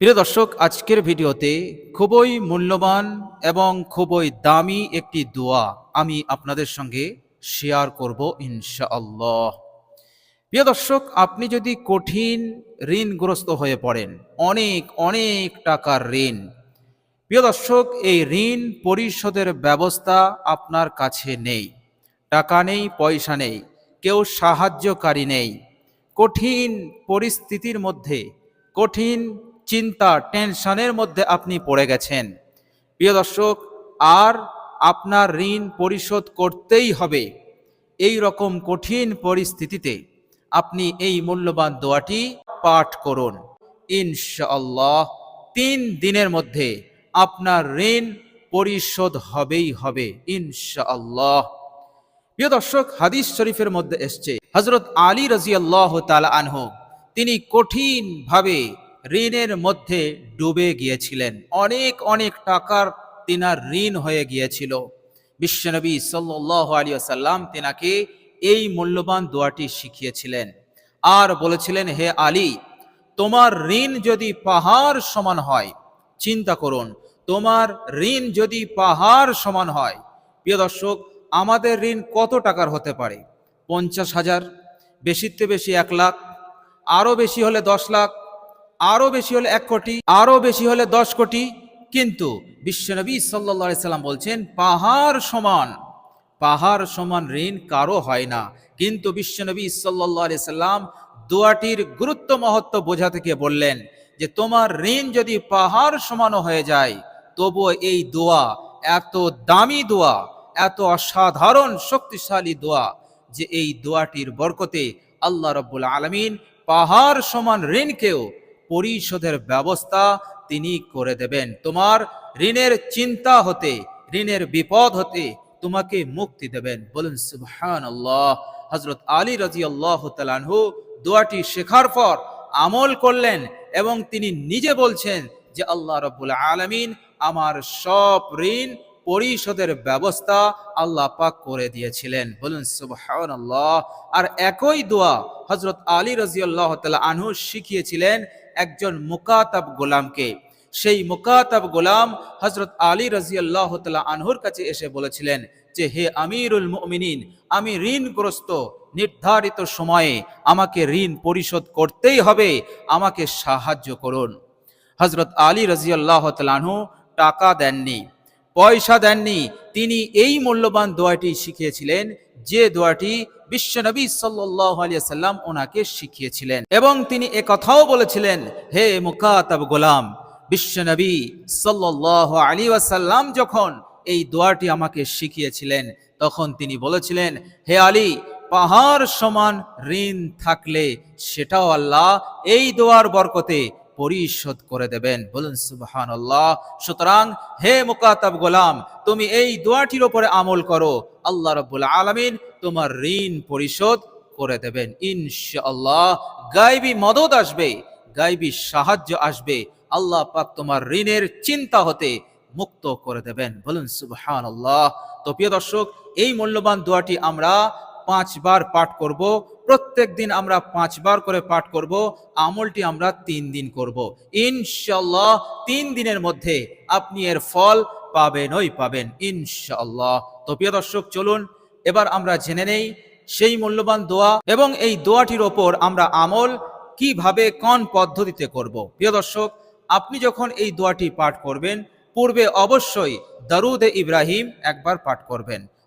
প্রিয় দর্শক, আজকের ভিডিওতে খুবই মূল্যবান এবং খুবই দামি একটি দোয়া আমি আপনাদের সঙ্গে শেয়ার করব ইনশাআল্লাহ। প্রিয় দর্শক, আপনি যদি কঠিন ঋণগ্রস্ত হয়ে পড়েন, অনেক অনেক টাকার ঋণ, প্রিয় দর্শক, এই ঋণ পরিশোধের ব্যবস্থা আপনার কাছে নেই। টাকা নেই, পয়সা নেই, কেউ সাহায্যকারী নেই। কঠিন পরিস্থিতির মধ্যে, কঠিন চিন্তা, টেনশনের মধ্যে আপনি পড়ে গেছেন। প্রিয় দর্শক, আর আপনার ঋণ পরিশোধ করতেই হবে। এই রকম কঠিন পরিস্থিতিতে আপনি এই মূল্যবান দোয়াটি পাঠ করুন। ইনশাআল্লাহ তিন দিনের মধ্যে আপনার ঋণ পরিশোধ হবেই হবে, ইনশাআল্লাহ। প্রিয় দর্শক, হাদিস শরীফের মধ্যে এসছে হজরত আলী রাজিয়াল্লাহ তালা আনহু, তিনি কঠিন ভাবে ঋণের মধ্যে ডুবে গিয়েছিলেন। অনেক অনেক টাকার তিনার ঋণ হয়ে গিয়েছিল। বিশ্বনবী সাল্লাহ আলী আসাল্লাম তেনাকে এই মূল্যবান দোয়াটি শিখিয়েছিলেন। আর বলেছিলেন, হে আলী, তোমার ঋণ যদি পাহাড় সমান হয়, চিন্তা করুন, তোমার ঋণ যদি পাহাড় সমান হয়, প্রিয় দর্শক, আমাদের ঋণ কত টাকার হতে পারে? পঞ্চাশ হাজার বেশিতে বেশি এক লাখ, আরও বেশি হলে দশ লাখ আরও বেশি হলে এক কোটি আরও বেশি হলে দশ কোটি। কিন্তু বিশ্বনবী সাল্লা সাল্লাম বলছেন, পাহাড় সমান। পাহাড় সমান ঋণ কারও হয় না। কিন্তু বিশ্বনবী সাল্লা সাল্লাম দোয়াটির গুরুত্ব মহত্ব বোঝা থেকে বললেন যে, তোমার ঋণ যদি পাহাড় সমানও হয়ে যায়, তবুও এই দোয়া এত দামি দোয়া, এত অসাধারণ শক্তিশালী দোয়া যে, এই দোয়াটির বরকতে আল্লাহ রব্বুল আলমিন পাহাড় সমান ঋণকেও পরিশোধের ব্যবস্থা তিনি করে দেবেন। তোমার ঋণের চিন্তা হতে, ঋণের বিপদ হতে তোমাকে মুক্তি দেবেন। বলুন সুবহান আল্লাহ হজরত আলী রাজি আল্লাহ তালানহু দোয়াটি শেখার পর আমল করলেন এবং তিনি নিজে বলছেন যে, আল্লাহ রব্বুল আলমিন আমার সব ঋণ পরিশোধের ব্যবস্থা আল্লাহ পাক করে দিয়েছিলেন। বলুন সুবহান আল্লাহ আর একই দোয়া হজরত আলী রাজিয়াল্লাহ তালা আনহু শিখিয়েছিলেন একজন মুকাতাব গোলামকে। সেই মুকাতাব গোলাম হজরত আলী রাজিয়াল্লাহ তালা আনহুর কাছে এসে বলেছিলেন যে, হে আমিরুল মুমিনিন, আমি ঋণগ্রস্ত নির্ধারিত সময়ে আমাকে ঋণ পরিশোধ করতেই হবে, আমাকে সাহায্য করুন। হজরত আলী রাজিয়াল্লাহ তালাহু টাকা দেননি। পয়সা দেননি। তিনি এই মূল্যবান দোয়াটি শিখিয়েছিলেন, যে দোয়াটি বিশ্বনবী সাল্লাম ওনাকে শিখিয়েছিলেন। এবং তিনি এ কথাও বলেছিলেন, হে মুকাতাব গোলাম বিশ্বনবী সাল্লাহ আলী ওয়াসাল্লাম যখন এই দোয়াটি আমাকে শিখিয়েছিলেন, তখন তিনি বলেছিলেন, হে আলী, পাহাড় সমান ঋণ থাকলে সেটাও আল্লাহ এই দোয়ার বরকতে পরিশোধ করে দেবেন। বলুন সুবহান আল্লাহ সুতরাং, হে মুকাতাব গোলাম, তুমি এই দোয়াটির ওপরে আমল করো। আল্লাহ রব্বুল আলমিন তোমার ঋণ পরিশোধ করে দেবেন। ইনশাআল্লাহ, গাইবি মদত আসবে, গাইবি সাহায্য আসবে। আল্লাহ পাক তোমার ঋণের চিন্তা হতে মুক্ত করে দেবেন। বলুন সুবহান আল্লাহ তো প্রিয় দর্শক, এই মূল্যবান দোয়াটি আমরা পাঁচবার পাঠ করব, প্রত্যেক দিন আমরা পাঁচবার করে পাঠ করব, আমলটি আমরা তিন দিন করব। ইনশাল্লাহ তিন দিনের মধ্যে আপনি এর ফল পাবেনই পাবেন ইনশাল্লাহ তো প্রিয় দর্শক, চলুন, এবার আমরা জেনে নেই সেই মূল্যবান দোয়া এবং এই দোয়াটির ওপর আমরা আমল কীভাবে, কোন পদ্ধতিতে করব। প্রিয় দর্শক, আপনি যখন এই দোয়াটি পাঠ করবেন, পূর্বে অবশ্যই দারুদ ইব্রাহিম একবার পাঠ করবেন।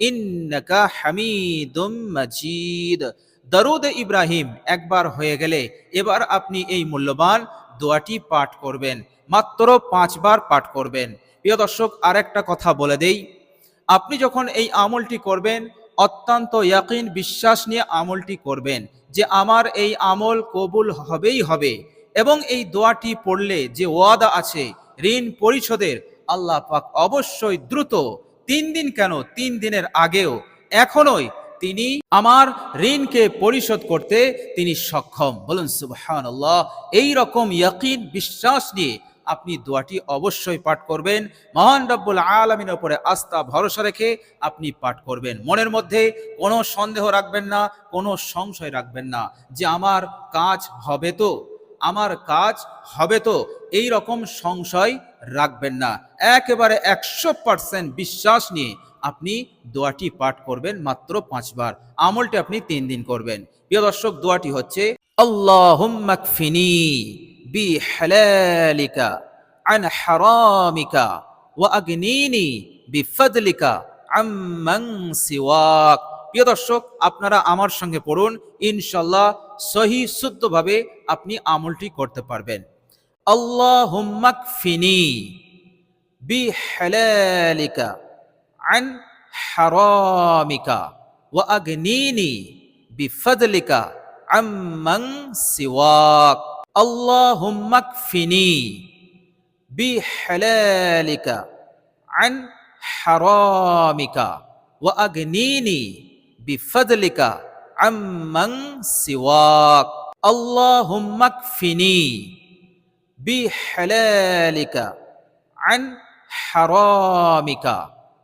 ইন্নাকা হামিদুম মাজিদ। দরুদ ইব্রাহিম, একবার হয়ে গেলে এবার আপনি এই মূল্যবান দোয়াটি পাঠ করবেন, মাত্র পাঁচবার পাঠ করবেন। প্রিয় দর্শক, আরেকটা কথা বলে দেই, আপনি যখন এই আমলটি করবেন, অত্যন্ত ইয়াকিন বিশ্বাস নিয়ে আমলটি করবেন যে আমার এই আমল কবুল হবেই হবে এবং এই দোয়াটি পড়লে যে ওয়াদা আছে, ঋণ পরিশোধের, আল্লাহ পাক অবশ্যই দ্রুত তিন দিন কেন? তিন দিনের আগেও। এখনোই তিনি আমার ঋণকে পরিশোধ করতে তিনি সক্ষম। বলুন সুবহান এই রকম ইয়াকিন, বিশ্বাস নিয়ে আপনি দোয়াটি অবশ্যই পাঠ করবেন। মহান রব্বুল আলমিনের উপরে আস্থা, ভরসা রেখে আপনি পাঠ করবেন। মনের মধ্যে কোনো সন্দেহ রাখবেন না, কোনো সংশয় রাখবেন না যে আমার কাজ হবে তো। আমার কাজ হবে তো এই রকম সংশয় রাখবেন না। একেবারে একশো পার্সেন্ট বিশ্বাস নিয়ে আপনি দোয়াটি পাঠ করবেন মাত্র পাঁচবার। আমলটি আপনি তিন দিন করবেন। প্রিয় দর্শক, দোয়াটি হচ্ছে আল্লাহুম্মাকফিনি বিহালালিকা, আন হারামিকা, ওয়া আগনিনি বিফদলিকা, আম্মান সিওয়াক। প্রিয় দর্শক আপনারা আমার সঙ্গে পড়ুন ইনশাল্লাহ সহি শুদ্ধভাবে আপনি আমলটি করতে পারবেন আল্লাহুম্মাকফিনি বিহালালিকা عن حرامك وأغنيني بفضلك عمن سواك اللهم اكفني بحلالك عن حرامك وأغنيني بفضلك عمن سواك. اللهم اكفني بحلالك عن حرامك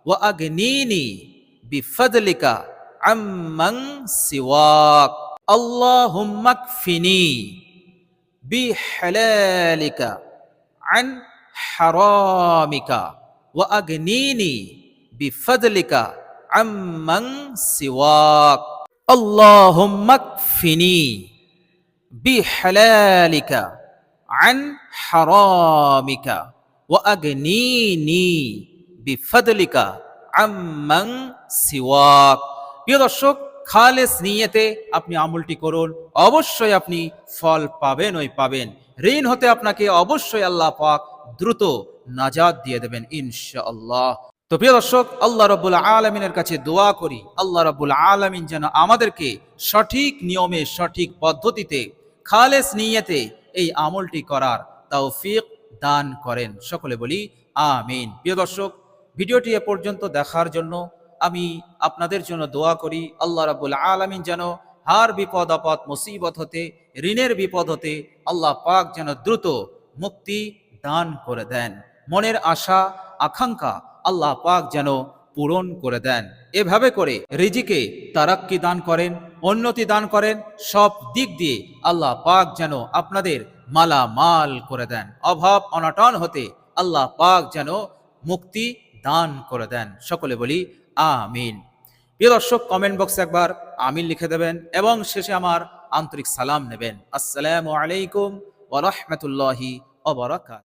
وأغنيني بفضلك عمن سواك. اللهم اكفني بحلالك عن حرامك وأغنيني بفضلك আম্মাং সিওয়াক। আল্লাহুম্মা কফিনি বিহালালিকা আন হারামিকা ওয়া আগনিনি বিফাদলিকা আম্মাং সিওয়াক। প্রিয় দর্শক, খালেস নিয়েতে আপনি আমলটি করুন, অবশ্যই আপনি ফল পাবেন, ওই পাবেন। ঋণ হতে আপনাকে অবশ্যই আল্লাহ পাক দ্রুত নাজাদ দিয়ে দেবেন, ইনশাআল্লাহ। তো প্রিয় দর্শক, আল্লাহ রব্বুল আলমিনের কাছে দোয়া করি, আল্লাহ রব্বুল আলমিন যেন আমাদেরকে সঠিক নিয়মে, সঠিক পদ্ধতিতে, খালেস নিয়েতে এই আমলটি করার তৌফিক দান করেন। সকলে বলি, আমিন। প্রিয় দর্শক, ভিডিওটি এ পর্যন্ত দেখার জন্য আমি আপনাদের জন্য দোয়া করি, আল্লাহ রাবুল আলমিন যেন হার বিপদ, আপদ, মুসিবত হতে, ঋণের বিপদ হতে আল্লাহ পাক যেন দ্রুত মুক্তি দান করে দেন। মনের আশা, আকাঙ্ক্ষা আল্লাহ পাক যেন পূরণ করে দেন। এভাবে করে রিজিকে তারাক্কি দান করেন, উন্নতি দান করেন, সব দিক দিয়ে আল্লাহ পাক যেন আপনাদের মালামাল করে দেন। অভাব অনাটন হতে আল্লাহ পাক যেন মুক্তি দান করে দেন। সকলে বলি, আমিন। প্রিয় দর্শক কমেন্ট বক্সে একবার আমিন লিখে দেবেন এবং শেষে আমার আন্তরিক সালাম নেবেন। আসসালামু আলাইকুম ওয়া রাহমাতুল্লাহি ওয়া বারাকাতুহু